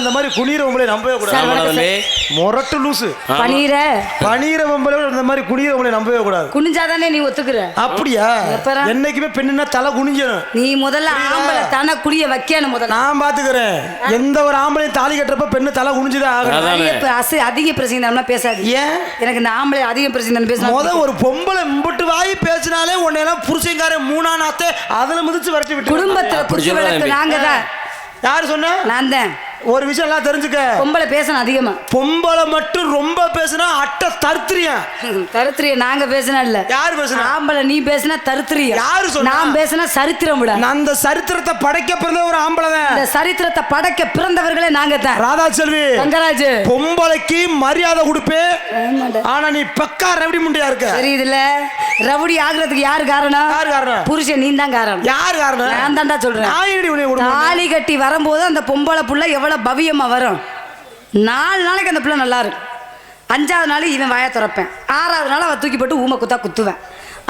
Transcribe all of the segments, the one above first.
இந்த மாதிரி குனிற பொம்பளை நம்பவே கூடாது. முரட்டு லூசு. பனீர பனிற பொம்பளை இந்த மாதிரி குனிற பொம்பளை நம்பவே கூடாது. குனிஞ்சாதானே நீ ஒத்துக்குற? அப்படியா? என்னைக்குமே பெண்ணுன்னா தலை குனிஞ்சணும் நீ முதல்ல ஆம்பளை தானே குடிய வைக்கணும் முதல்ல. நான் பாத்துக்கிறேன். எந்த ஒரு ஆம்பளையும் தாலி கட்டுறப்ப பெண்ணு தலை குனிஞ்சுதான் ஆகணும். அதானே. அதிக ப- அசு- அதிக பிரச்சனை பேசாது ஏன்? எனக்கு இந்த ஆம்பளை அதிக பிரச்சனை பேச முத ஒரு பொம்பளை மும்பிட்டு வாய் பேசினாலே உன்னை எல்லாம் புருஷங்காரன் மூணா நாத்தே அதுல மிதிச்சு விரட்டி விட்டு குடும்பத்துல தம்பி. நாங்க தான் யாரு சொன்ன? நான் தான் ஒரு விஷயம் எல்லாம் தெரிஞ்சுக்க. பொம்பளை பேசணும் அதிகமா. பொம்பளை மட்டும் ரொம்ப பேசுனா அட்டை தருத்திரியம் தருத்திரிய நாங்க பேசினா இல்ல. யார் பேசுனா? ஆம்பளை நீ பேசினா தருத்திரிய? யாரு சொன்னா? நான் பேசினா சரித்திரம் விட. நான் அந்த சரித்திரத்தை படைக்க பிறந்த ஒரு ஆம்பளை தான். இந்த சரித்திரத்தை படைக்க பிறந்தவர்களே நாங்க தான். ராதா செல்வி தங்கராஜ் பொம்பளைக்கு மரியாதை கொடுப்பேன் ஆனா நீ பக்கா ரவுடி முண்டியா இருக்க? தெரியுதுல ரவுடி ஆகுறதுக்கு யாரு காரணம்? யார் காரணம்? புருஷன் நீ தான் காரணம். யார் காரணம்? நான் தான்டா சொல்றேன்? தாலி கட்டி வரும்போது அந்த பொம்பளை புள்ள எவ்வளவு பவியமா வரும்? நாலு நாளைக்கு அந்த பிள்ளை நல்லா இருக்கும் அஞ்சாவது நாள் இவன் வாயை திறப்பேன். ஆறாவது நாள் அவ தூக்கி போட்டு ஊமை குத்தா குத்துவேன்.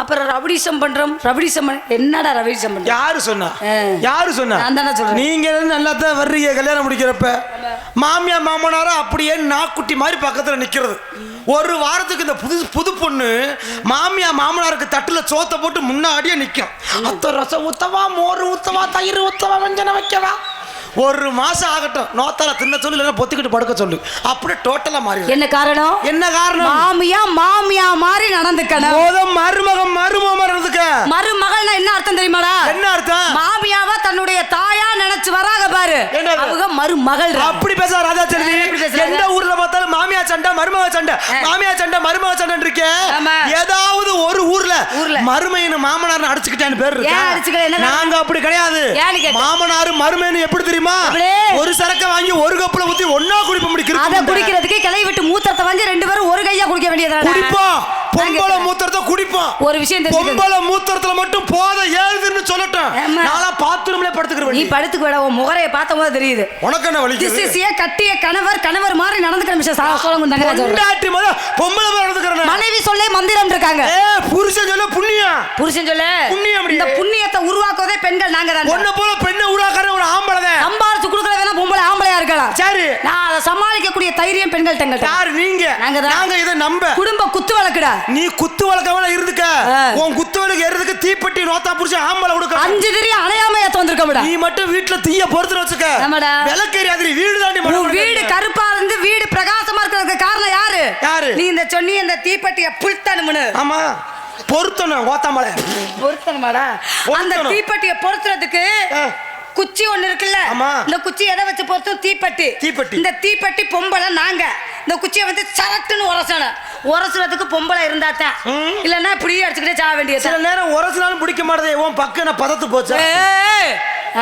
அப்புறம் ரவுடிசம் பண்றோம். ரவுடிசம் பண்ண என்னடா ரவுடிசம் பண்ற யாரு சொன்னா. யாரு சொன்னா? நான் தானே சொல்றேன். நீங்க நல்லா தான் வர்றீங்க கல்யாணம் முடிக்கிறப்ப. மாமியா மாமனாரும் அப்படியே நாக்குட்டி மாதிரி பக்கத்துல நிக்கிறது. ஒரு வாரத்துக்கு இந்த புது புது பொண்ணு மாமியா மாமனாருக்கு தட்டுல சோத்தை போட்டு முன்னாடியே நிக்கும். அத்த ரசம் ஊத்தவா மோர் ஊத்தவா தயிர் ஊத்தவா வெஞ்சனம் வைக்கவா? ஒரு மாசம் ஆகட்டும். நோத்தால தின்ன சொல்லு இல்லைன்னா பொத்திக்கிட்டு படுக்க சொல்லு. அப்படியே டோட்டலா மாறி என்ன காரணம்? என்ன காரணம்? மாமியா மாமியா மாதிரி நடந்துக்கணும். போதும் மருமகம் மருமகம் இருந்துக்க மருமகள்னா என்ன அர்த்தம் தெரியுமாடா? என்ன அர்த்தம்? மாமியாவா தன்னுடைய தாயா நினைச்சு வராங்க பாரு? அவங்க மருமகள் அப்படி பேச ராஜா செல்வி? எந்த ஊர்ல பார்த்தாலும் மாமியா சண்டை மருமக சண்டை. மாமியா சண்டை மருமக சண்டை இருக்கே. ஏதாவது ஒரு ஊர்ல. மருமையின் மாமனார் அடிச்சுக்கிட்டேன்னு பேர்? நாங்க அப்படி கிடையாது. மாமனார் மருமைன்னு எப்படி தெரியுமா? எப்படி? ஒரு சரக்க வாங்கி ஒரு கப்புல ஊத்தி ஒன்னா குடிப்ப அத முடிக்கிறோம் குடிக்கிறதுக்கு கிளை விட்டு மூத்திரத்தை வாங்கி ரெண்டு பேரும் ஒரு கையா குடிக்க வேண்டியது குடிப்போம் பொம்பளை மூத்திரத்தை குடிப்போம் ஒரு விஷயம் தெரிஞ்சுக்க பொம்பளை மூத்திரத்துல மட்டும் போத ஏழுதுன்னு சொல்லட்டும். நாளா பாத்ரூம்ல நீ படுத்துக்கிறேன் படுத்துக்கு விட உன் முகரைய பார்த்த போது தெரியுது. உனக்கு என்ன இஸ் ஏ கட்டிய கணவர் கணவர் மாதிரி நடந்துக்கிற மிஸ்டர் சோழங்க தங்கராஜ். பொண்டாட்டி முத பொம்பளை மாதிரி நடந்துக்கிறேன். மனைவி சொல்லே மந்திரம் இருக்காங்க. ஏ புருஷன் சொல்ல புண்ணியம். புருஷன் சொல்ல புண்ணியம். இந்த புண்ணியத்தை உருவாக்குவதே பெண்கள் நாங்க தான் உன்னை போல இருக்கலாம் சரி. நான் அதை சமாளிக்கக்கூடிய தைரியம் பெண்கள் தங்கள்ட்ட யார்? நீங்க. நாங்க. நாங்க இதை நம்ப. குடும்ப குத்து வழக்குடா. நீ குத்து வழக்கவன இருந்துக்க. உன் குத்து வழக்கு ஏறதுக்கு தீப்பெட்டி நோத்தா புடிச்சு ஆம்பளை கொடுக்க அஞ்சு தெரியும் அணையாம ஏத்த வந்திருக்க நீ மட்டும் வீட்டுல தீய பொறுத்து வச்சுக்க. ஆமாடா. விளக்கு எரியாது வீடு தாண்டி வீடு கருப்பா இருந்து வீடு பிரகாசமா இருக்கிறதுக்கு காரணம் யாரு? யாரு? நீ இந்த சொன்னி இந்த தீப்பெட்டிய புல்தனுமுன்னு ஆமா. பொருத்தணும் ஓத்தாமலை. பொருத்தணுமாடா அந்த. தீப்பெட்டிய பொருத்துறதுக்கு. குச்சி ஒண்ணு இருக்குல்ல? ஆமா. இந்த குச்சி எதை வச்சு பொருத்தும் தீப்பெட்டி. தீப்பெட்டி. இந்த தீப்பெட்டி பொம்பளை நாங்க. இந்த குச்சியை வந்து சரட்டுன்னு உரசணும். உரசுறதுக்கு பொம்பளை இருந்தா தான். இல்லன்னா இப்படியே அடிச்சுக்கிட்டே சாக வேண்டியது சில நேரம் உரசினாலும் பிடிக்க மாட்டதே. உன் பக்கம் பதத்து போச்சு?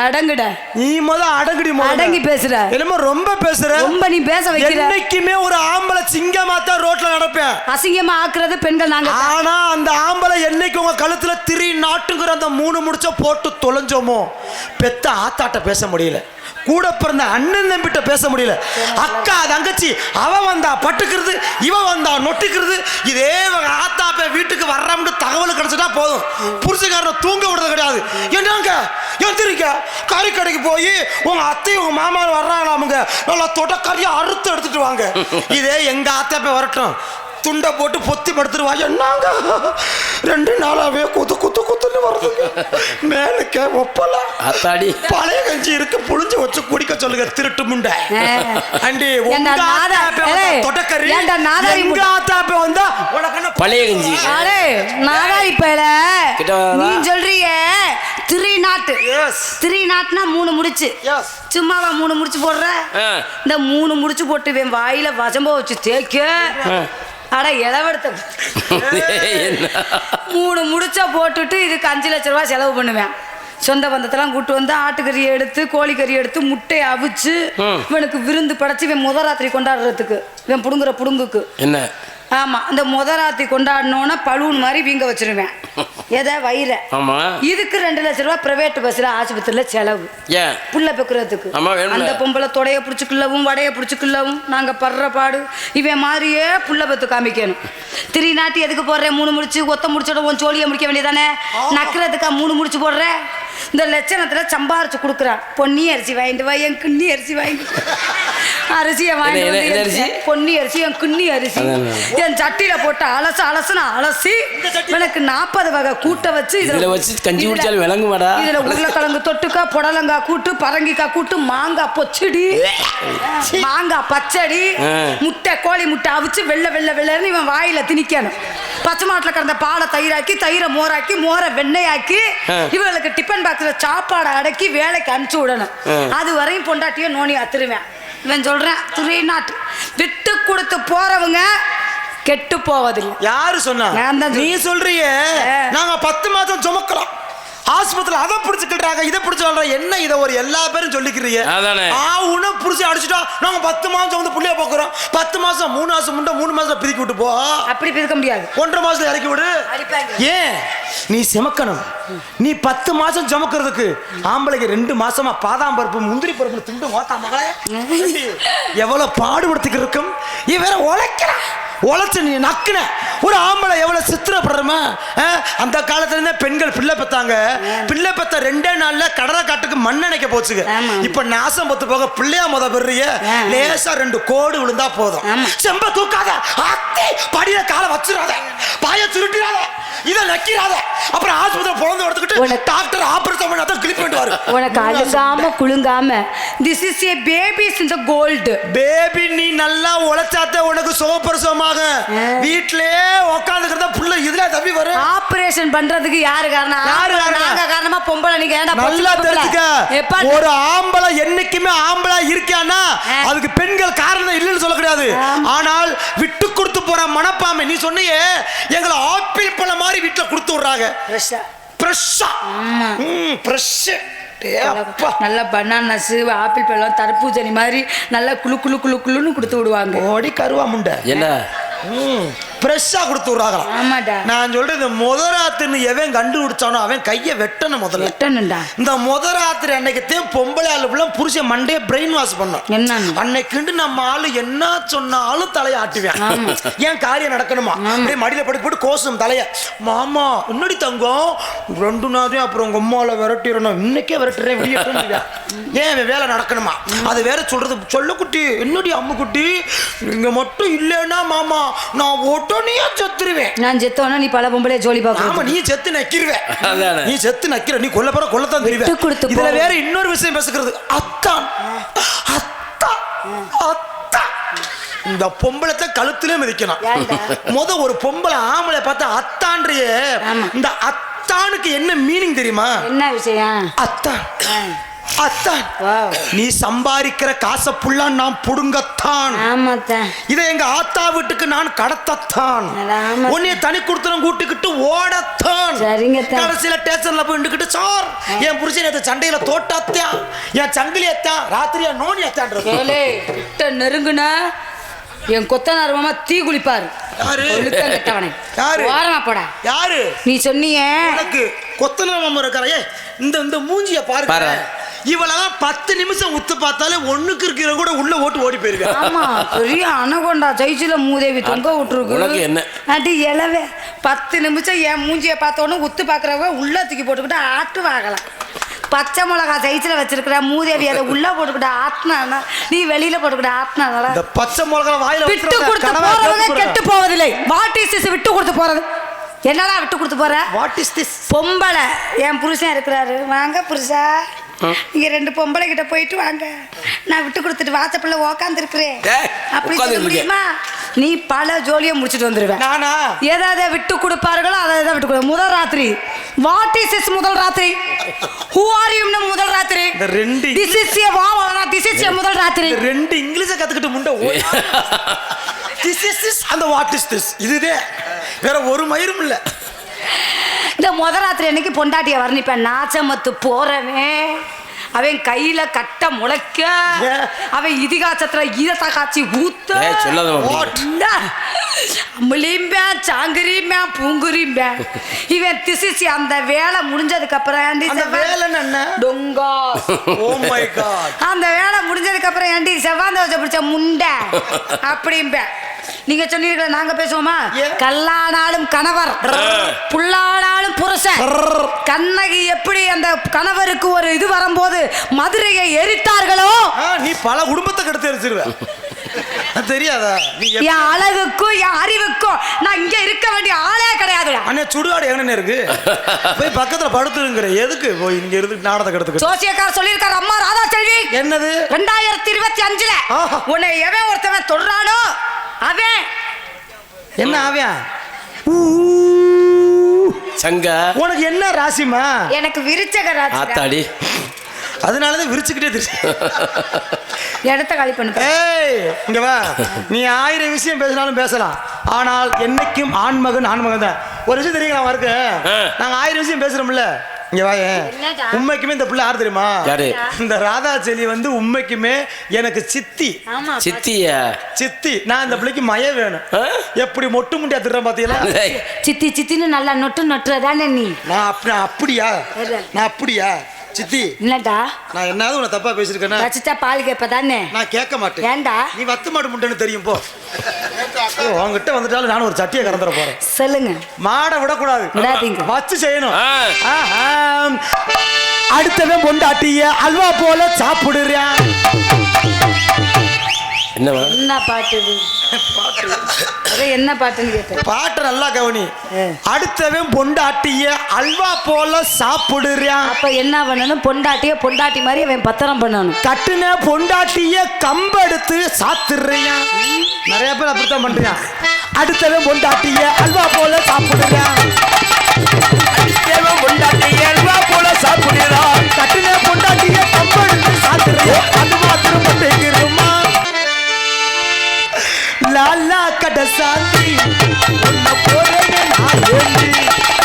அடங்குட. நீ முத அடங்குடி அடங்கி பேசுற என்னமோ ரொம்ப பேசுற. ரொம்ப நீ பேச வைக்கிற. என்னைக்குமே ஒரு ஆம்பளை சிங்கமா தான் ரோட்ல நடப்பேன் அசிங்கமா ஆக்குறது பெண்கள் நாங்க. ஆனா அந்த ஆம்பளை என்னைக்கு உங்க கழுத்துல திரி நாட்டுங்கிற அந்த மூணு முடிச்ச போட்டு தொலைஞ்சோமோ பெத்த ஆத்தாட்ட பேச முடியல. கூட பிறந்த அண்ணன் தம்பிட்ட பேச முடியல. அக்கா தங்கச்சி அவ வந்தா பட்டுக்கிறது இவ வந்தா நொட்டிக்கிறது இதே ஆத்தாப்ப வீட்டுக்கு வர்றோம்னு தகவல் கிடைச்சிட்டா போதும். புருஷக்காரனை தூங்க விடுறது கிடையாது. என்னங்க? எந்திரிக்க கறி கடைக்கு போய் உங்க அத்தையும் உங்க மாமா வர்றாங்களாமுங்க. நல்லா தொடக்கறியா அறுத்து எடுத்துட்டு வாங்க. இதே எங்க ஆத்தாப்ப வரட்டும். துண்டை போட்டு பொத்தி படுத்துருவா. என்னங்க? ரெண்டு நாளாவே குத்து குத்து குத்துன்னு வருதுங்க. மேலுக்க ஒப்பல. அத்தாடி. பழைய கஞ்சி இருக்கு புளிஞ்சு வச்சு குடிக்க சொல்லுங்க திருட்டு முண்டை. அண்டி தொடக்கறி ஏண்டா நாதாரி முண்டை? ஆத்தாப்ப வந்தா உனக்கு என்ன பழைய கஞ்சி. அடே நாதாரி. நீ சொல்றிய திரி எஸ் திரி நாட்டுனா மூணு முடிச்சு. எஸ் சும்மாவா மூணு முடிச்சு போடுற. இந்த மூணு முடிச்சு போட்டு வாயில வசம்ப வச்சு தேய்க்க. அட இளவெடுத்த. மூணு முடிச்ச போட்டுட்டு இதுக்கு அஞ்சு லட்ச ரூபாய் செலவு பண்ணுவேன். சொந்த பந்தத்தெல்லாம் கூட்டு வந்து ஆட்டுக்கறி எடுத்து கோழிக்கறி எடுத்து முட்டையை அவிச்சு. இவனுக்கு விருந்து படைச்சு இவன் முத ராத்திரி கொண்டாடுறதுக்கு இவன் புடுங்குற புடுங்குக்கு. என்ன? ஆமா இந்த முத ராத்திரி கொண்டாடினோன்னா பலூன் மாதிரி வீங்க வச்சிருவேன். எதை? வயிற. ஆமா. இதுக்கு ரெண்டு லட்ச ரூபாய் பிரைவேட் பஸ்ல ஆஸ்பத்திரியில செலவு. ஏன்? புள்ள பெக்குறதுக்கு. அந்த பொம்பளை தொடைய பிடிச்சிக்கலவும் வடைய பிடிச்சிக்கலவும் நாங்க படுற பாடு இவன் மாதிரியே புள்ள பெத்து காமிக்கணும். திரி நாட்டி எதுக்கு போடுறேன் மூணு முடிச்சு ஒத்த முடிச்சோட உன் சோழியை முடிக்க வேண்டியதானே? நக்கிறதுக்கா மூணு முடிச்சு போடுற? இந்த லட்சணத்துல சம்பாரிச்சு கொடுக்குறான் பொன்னி அரிசி வாங்கிட்டு வா என் கிண்ணி அரிசி வாங்கிட்டு வா. அரிசியை வாங்கிட்டு? பொன்னி அரிசி என் குன்னி அரிசி. என் சட்டியில போட்டு அலசு அலசுன்னு அலசி எனக்கு நாற்பது வகை கூட்ட வச்சு இதுல வச்சு கஞ்சி குடிச்சாலும் விளங்குமாடா? இதுல உருளைக்கிழங்கு தொட்டுக்காய் புடலங்காய் கூட்டு பரங்கிக்காய் கூட்டு மாங்காய் பொச்சடி மாங்காய் பச்சடி. முட்டை கோழி முட்டை அவிச்சு வெள்ளை வெள்ளை வெள்ளைன்னு இவன் வாயில திணிக்கணும் பச்சை மாட்டுல கிடந்த பாலை தயிராக்கி தயிரை மோராக்கி மோரை வெண்ணெயாக்கி. இவங்களுக்கு டிஃபன் பாக்ஸ்ல சாப்பாடை அடக்கி வேலைக்கு அனுப்பிச்சு விடணும். அது வரையும் பொண்டாட்டிய நோனி அத்துருவேன். இவன் சொல்றேன் துறை நாட்டு விட்டு கொடுத்து போறவங்க கெட்டு போவதில்லை. யாரு சொன்னா? நீ சொல்றிய. நாங்க பத்து மாதம் சுமக்கலாம் ஆஸ்பத்திரியில் அதை பிடிச்சுக்கிட்டாங்க இதை பிடிச்சு சொல்றோம் என்ன இதை ஒரு எல்லா பேரும் சொல்லிக்கிறீங்க? அதானே. ஆ உன புடிச்சு அடிச்சுட்டோம் நாங்க பத்து மாசம் வந்து புள்ளைய போக்குறோம் பத்து மாசம் மூணு மாசம் முண்டை மூணு மாசம் பிரிக்கி விட்டு போ. அப்படி பிரிக்க முடியாது. ஒன்றரை மாசத்துல இறக்கி விடு. ஏன்? நீ சிமக்கணும். நீ பத்து மாசம் சுமக்கிறதுக்கு ஆம்பளைக்கு ரெண்டு மாசமா பாதாம் பருப்பு முந்திரி பருப்பு திண்டு மகளே. எவ்வளவு பாடுபடுத்திக்கிட்டு இருக்கும். வேற உழைக்கிறான் உழைச்சு நீ நக்குன. ஒரு ஆம்பளை எவ்வளவு சித்திரப்படுறமா? அந்த காலத்துல இருந்தே பெண்கள் பிள்ளை பெத்தாங்க. பிள்ளை பெத்த ரெண்டே நாள்ல கடலை காட்டுக்கு மண்ணெண்ணைக்க போச்சுங்க. ஆமா. இப்ப நாசம் பத்து போக பிள்ளையா முத பெறிய ஆ. லேசா ரெண்டு கோடு விழுந்தா போதும். செம்ப தூக்காத. அத்தி படியில காலை வச்சிடாத. பாய சுருட்டிடாத. இத நக்கிறாத அப்புறம் ஆஸ்பத்திரி பிறந்து எடுத்துக்கிட்டு டாக்டர் ஆபரேஷன் பண்ணி அதான் கிளிப் பண்ணிட்டு உனக்கு அழுகாம குலுங்காம திஸ் இஸ் ஏ பேபிஸ் இந்த கோல்டு பேபி நீ நல்லா உழைச்சாத்தே உனக்கு சுகப்பிரசவமாக வீட்லயே உட்காந்துக்கிறத புள்ள இதுல தப்பி வரும் ஆபரேஷன் பண்றதுக்கு யாரு காரணம்? யாரு காரணம்? நாங்க காரணமா பொம்பளை நீங்க ஏன்டா நல்லா? தெரிஞ்சுக்க. ஒரு ஆம்பளை என்னைக்குமே ஆம்பளை இருக்கானா. அதுக்கு பெண்கள் காரணம் இல்லைன்னு சொல்ல கிடையாது. ஆனால் விட்டு கொடுத்து போற மனப்பான்மை நீ சொன்னியே எங்களை ஆப்பிள் பழம் மாதிரி வீட்டுல கொடுத்து விடுறாங்க. ஃப்ரெஷ்ஷா ஃப்ரெஷ்ஷா ஆமா. ஃப்ரெஷ் அப்பா. நல்ல பனானஸ் ஆப்பிள் பழம் தர்பூசணி மாதிரி நல்லா குளு குளு குளு குளுன்னு கொடுத்து விடுவாங்க. ஓடி கருவா முண்டை என்ன ம் ஃப்ரெஷ்ஷா கொடுத்து விடுறாங்களாம். ஆமாடா. நான் சொல்றது முதராத்துன்னு எவன் கண்டுபிடிச்சானோ அவன் கையை வெட்டணும் முதல்ல. எட்டணுண்டா இந்த முதராத்திரி அன்னைக்குத்தான் பொம்பளை ஆளு புருஷன் மண்டையை பிரெயின் வாஷ் பண்ணோம் என்னன்னு? அன்னைக்குண்டு நம்ம ஆளு என்ன சொன்னாலும் தலையை ஆட்டுவேன். ஏன் காரியம் நடக்கணுமா? அப்படியே மடியில படுத்து போட்டு கோசும் தலைய. மாமா என்னடி தங்கம்? ரெண்டு நாளையும் அப்புறம் உங்க அம்மால விரட்டிடணும். இன்னைக்கே விரட்டுறேன் இல்லையா? ஏன் வேலை நடக்கணுமா? அது வேற சொல்றது. சொல்ல குட்டி என்னடி அம்மு குட்டி நீங்க மட்டும் இல்லைன்னா மாமா நான் உடனே செத்துருவேன். நான் செத்தோன்னா நீ பல பொம்பளைய ஜோலி ஆமா பார்க்கணும் நீ செத்து நக்கிருவேன் அதானே. நீ செத்து நக்கிற நீ கொல்ல போற கொல்லத்தான் தெரியும் கொடுத்து இதுல. வேற இன்னொரு விஷயம் பேசுகிறது. அத்தான். அத்தான். அத்தான். இந்த பொம்பளத்தை கழுத்திலே மிதிக்கணும். ஏன்டா? முத ஒரு பொம்பளை ஆம்பளை பார்த்தா அத்தான்றிய. இந்த அத்தானுக்கு என்ன மீனிங் தெரியுமா? என்ன விஷயம்? அத்தான். அத்தான். நீ சம்பாதிக்கிற காசை புள்ளா நான் புடுங்கத்தான். இதை எங்க ஆத்தா வீட்டுக்கு நான் கடத்தத்தான். உன்னைய தனி கொடுத்தனம் கூட்டிக்கிட்டு ஓடத்தான். கடைசியில ஸ்டேஷன்ல போய் நின்னுக்கிட்டு சார் என் புருஷன் நேத்து சண்டையில தோட்டாத்தான். என் சங்கிலி எத்தான் ராத்திரியா நோனி எத்தான் கேளே கிட்ட நெருங்குனா என் கொத்தனார் மாமா தீ குளிப்பாரு. கெட்டவனே. யாரு? ஓரமா போடா. யாரு? நீ சொன்னியே. உனக்கு கொத்தன மாமா இருக்காரே? இந்த இந்த மூஞ்சிய பாரு. இவளதான் பத்து நிமிஷம் உத்து பார்த்தாலே ஒண்ணுக்கு இருக்கிற கூட உள்ள ஓட்டு ஓடி போயிருவேன் ஆமா பெரிய அனகொண்டா. சைச்சில மூதேவி தொங்க விட்டுருக்கு. என்ன? அடி இலவே பத்து நிமிஷம் என் மூஞ்சிய பார்த்தோன்னு உத்து பாக்குறவங்க உள்ள தூக்கி போட்டுக்கிட்டு ஆட்டு வாங்கலாம் பச்சை மிளகா சைஸ்ல வச்சிருக்கிற மூதேவி அதை உள்ள போட்டுக்கிட்டு ஆட்டினா நீ வெளியில போட்டுக்கிட்டு ஆட்டினாங்களா இந்த பச்சை மிளகா வாயில விட்டு கொடுத்து போறவங்க கேட்டு கெட்டு போவதில்லை. வாட் இஸ் திஸ் விட்டு கொடுத்து போறது. என்னடா விட்டு கொடுத்து போற? வாட் இஸ் திஸ் பொம்பளை. என் புருஷன் இருக்கிறாரு. வாங்க புருஷா. நீங்க ரெண்டு பொம்பளை கிட்ட போயிட்டு வாங்க. நான் விட்டு கொடுத்துட்டு வாசப்புல உக்காந்து இருக்கிறேன் டேய், அப்படி சொல்ல முடியுமா? நீ பல ஜோலியை முடிச்சிட்டு வந்துருவேன். நானா? எதை எதை விட்டு கொடுப்பார்களோ அதை எதை விட்டு கொடு முதல் ராத்திரி. வாட் இஸ் இஸ் முதல் ராத்திரி? ஹூ ஆர் யூ முதல் ராத்திரி. ரெண்டு திஸ் இஸ் ஏ வா திஸ் இஸ் ஏ முதல் ராத்திரி. ரெண்டு இங்கிலீஷை கத்துக்கிட்டு முண்டை திஸ் இஸ் திஸ் அந்த வாட் இஸ் திஸ் இதுதே. வேற ஒரு மயிரும் இல்ல. இந்த முத ராத்திரி அன்னைக்கு பொண்டாட்டிய வர்ணிப்பேன். நாச்சமத்து போறவன் அவன் கையில கட்ட முளைக்க? அவன் இதிகாசத்துல ஈரத்தை காய்ச்சி ஊத்த. அம்பளிம்பேன் சாங்குரிம்பேன் பூங்குரிம்பேன். இவன் திசிச்சு அந்த வேலை முடிஞ்சதுக்கு அப்புறம் டொங்கா. காட் அந்த வேலை முடிஞ்சதுக்கு அப்புறம் ஏண்டி செவ்வாந்த வச்ச பிடிச்ச முண்டை? அப்படிம்பேன். நீங்க சொன்னீங்களா நாங்க பேசுவோமா? கல்லானாலும் கணவர். புருஷன் கண்ணகி எப்படி அந்த கணவருக்கு ஒரு இது வரும்போது மதுரையை எரித்தார்களோ? ஆ, நீ பல குடும்பத்தை கெடுத்து எரிச்சிருவ. அது தெரியாதா? என் அழகுக்கும் என் அறிவுக்கும் நான் இங்க இருக்க வேண்டிய ஆளே கிடையாதுடா அண்ணே சுடுகாடு எங்கன்னு இருக்கு? போய் பக்கத்துல படுத்துருங்கிற. எதுக்கு போய் இங்க இருந்து நாடகத்தை கெடுத்துக்க ஜோசியக்கார் சொல்லியிருக்காரு அம்மா ராதா செல்வி என்னது? ரெண்டாயிரத்தி இருபத்தி அஞ்சுல. உன்னை எவன் ஒருத்தவன் தொடுறானோ அவன். என்ன ஆவியான் சங்க. உனக்கு என்ன ராசிமா எனக்கு விருச்சக ராசி ஆத்தாடி. அதனாலதான் விரிச்சுக்கிட்டே தெரியும் இடத்த காலி பண்ணு. ஏய் இங்க வா. நீ ஆயிரம் விஷயம் பேசினாலும் பேசலாம். ஆனால் என்னைக்கும் ஆண்மகன் ஆண்மகன் தான் ஒரு விஷயம் தெரியுங்களா ஆ. நாங்க ஆயிரம் விஷயம் பேசுறோம்ல. இங்க வா என்னடா? உண்மைக்குமே இந்த பிள்ளை யார் தெரியுமா? யாரு? இந்த ராதா செலி வந்து உண்மைக்குமே எனக்கு சித்தி. ஆமா சித்திய? சித்தி. நான் இந்த பிள்ளைக்கு மய வேணும்? எப்படி மொட்டு முண்டியா திட்டுறேன் பாத்தீங்களா சித்தி சித்தின்னு நல்லா நொட்டு நொட்டுறதானே நீ? நான் அப்படி நான் அப்படியா? நான் அப்படியா? சித்தி. என்னடா? நான் என்னது உன்னை தப்பா பேசிருக்கேன்னா ரசிச்சா பால் கேப்பதானே நான் கேட்க மாட்டேன். ஏன்டா நீ வத்து மாடு முட்டைன்னு தெரியும் போ. ஓ, உன்கிட்ட வந்துட்டாலும் நானும் ஒரு சட்டியை கறந்துட போறேன். சொல்லுங்க. மாடை விடக்கூடாது. வச்சு செய்யணும். அடுத்தவன் பொண்டாட்டிய அல்வா போல சாப்பிடுறான். என்ன பாட்டு இது? அது என்ன பாட்டுன்னு கேட்டேன். பாட்டை நல்லா கவனி. அடுத்தவன் பொண்டாட்டிய அல்வா போல சாப்பிடுறான் அப்ப என்ன பண்ணணும்? பொண்டாட்டிய பொண்டாட்டி மாதிரி அவன் பத்திரம் பண்ணணும். கட்டுன பொண்டாட்டிய கம்பெடுத்து சாத்துறியான் நிறைய பேர் அப்படித்தான் பண்றான் அடுத்தவன் பொண்டாட்டிய அல்வா போல சாப்பிடுறான் கட்டுன பொண்டாட்டிய கம்பெடுத்து சாத்துறியான் அது மாத்திரம் பட்டுக்கிறோமா லாலா கடசாந்தி உன்ன உன்னை நான் ஏந்தி.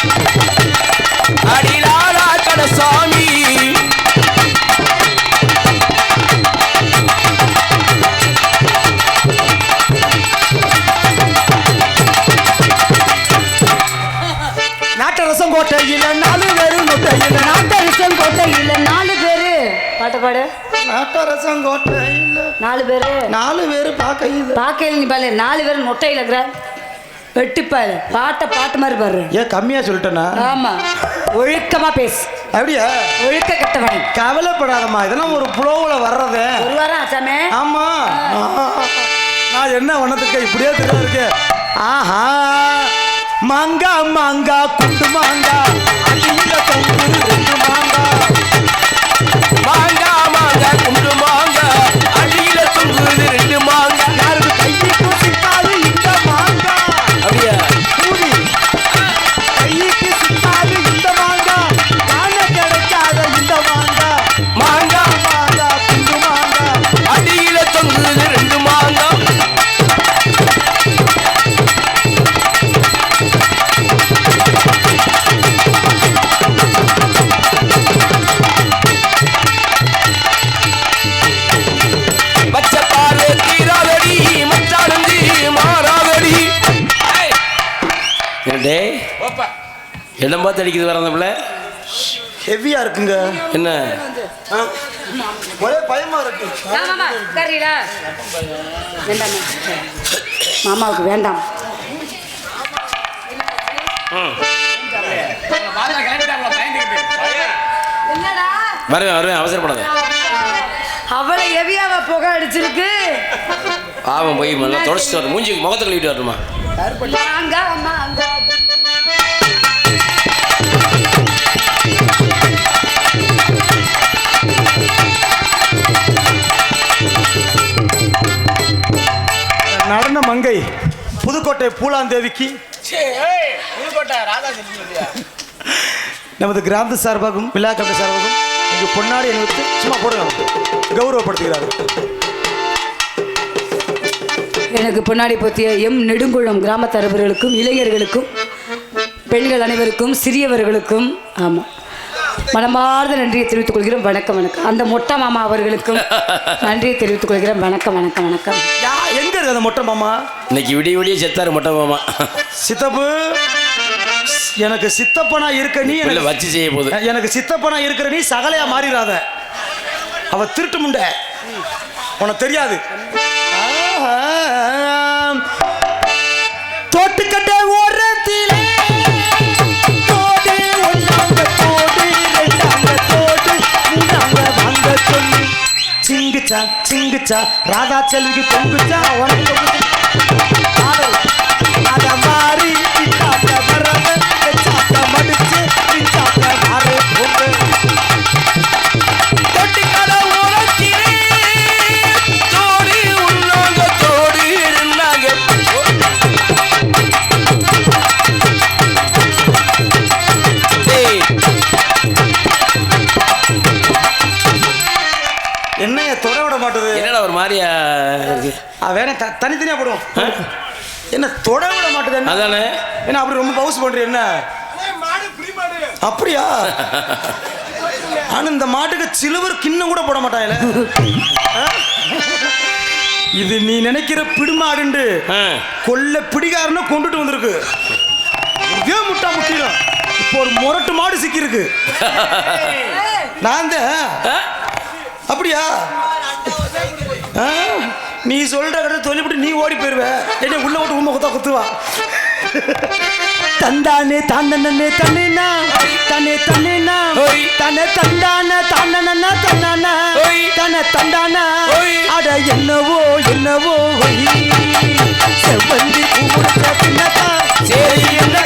நாட்டரசம் கோட்டையில நாலு பேரு. நாலு பேரு பார்க்கையில் பாக்கையில் நீ பாரு நாலு பேர் மொட்டையில் இருக்கிற வெட்டிப்பாரு பாட்டை பாட்டு மாதிரி பாரு. ஏன் கம்மியா சொல்லிட்டேனா? ஆமா. ஒழுக்கமா பேசு. அப்படியா? ஒழுக்க கெட்டவன். கவலைப்படாதம்மா. இதெல்லாம் ஒரு புலோவுல வர்றது. ஒரு வாரம் ஆச்சாமே? ஆமா. நான் என்ன பண்ணதுக்கு இப்படியே தெரியா இருக்கு ஆஹா. மாங்கா மாங்கா குண்டு மாங்கா. ரெண்டு மாங்கா மாங்கா. இடம் பார்த்து அடிக்குது வர அந்த பிள்ளை? ஹெவியா இருக்குங்க. என்ன? ஒரே பயமா இருக்கு. மாமாவுக்கு வேண்டாம். என்னடா? வருவேன் வருவேன் அவசரப்படாத. அவளை எவியாவ புகை அடிச்சிருக்கு. பாவம் போய் நல்லா தொடச்சிட்டு வரும் மூஞ்சி முகத்தை கழுவிட்டு வரணுமா அங்க அம்மா அங்க. நடன மங்கை புதுக்கோட்டை பூலாந்தேவிக்கு. நமது கிராமத்து சார்பாகவும் விழா கமிட்டி சார்பாகவும் இங்கு பொன்னாடி அணிவித்து சும்மா போடுங்க கௌரவப்படுத்துகிறார்கள். எனக்கு பொன்னாடி போத்திய எம் நெடுங்குளம் கிராம தரவர்களுக்கும் இளைஞர்களுக்கும் பெண்கள் அனைவருக்கும் சிறியவர்களுக்கும் ஆமாம் மனமார்ந்த நன்றியை தெரிவித்துக் கொள்கிறோம் வணக்கம் வணக்கம். அந்த மொட்டை மாமா அவர்களுக்கும் நன்றியை தெரிவித்துக் கொள்கிறோம் வணக்கம் வணக்கம் வணக்கம். இருக்கு அந்த மொட்டை மாமா. இன்னைக்கு விடிய விடிய செத்தாரு மொட்டை மாமா. சித்தப்பு எனக்கு சித்தப்பனா இருக்க நீ எனக்கு வச்சு செய்ய போகுது. எனக்கு சித்தப்பனா இருக்கிற நீ சகலையா மாறிடாத அவ திருட்டு முண்டை. உனக்கு தெரியாது. சிங்குச்சா சிங்குச்சா ராதா செல்விக்கு பொங்குச்சா அத மாறி மடிச்சு, ஆ, வேற த- தனித்தனியா போடுவோம். என்ன தொட விட மாட்டுது என்ன? அதானே? என்ன அப்படி ரொம்ப பவுஸ் பண்றீ என்ன? அப்படியா? ஆனா இந்த மாட்டுக்கு சிலுவர் கிண்ணம் கூட போட மாட்டாங்கல்ல ஆ? இது நீ நினைக்கிற பிடிமாடுண்டு. கொல்ல பிடிகாரன கொண்டுட்டு வந்திருக்கு. இதே முட்டா முட்டிடும் இப்போ ஒரு முரட்டு மாடு சிக்கியிருக்கு. நான் தான்? அப்படியா? ஆ? நீ சொல்ற கடை சொல்லிவிட்டு நீ ஓடி போயிருவ. என்ன உள்ள விட்டு உண்மை குத்தா குத்துவா. தந்தானே தானே தன்னா தனே தன்னா தன தந்தான தானனா தன்னான. தன தந்தானா. அட என்னவோ என்னவோ செவ்வந்தி பின்னதான் சரி. என்ன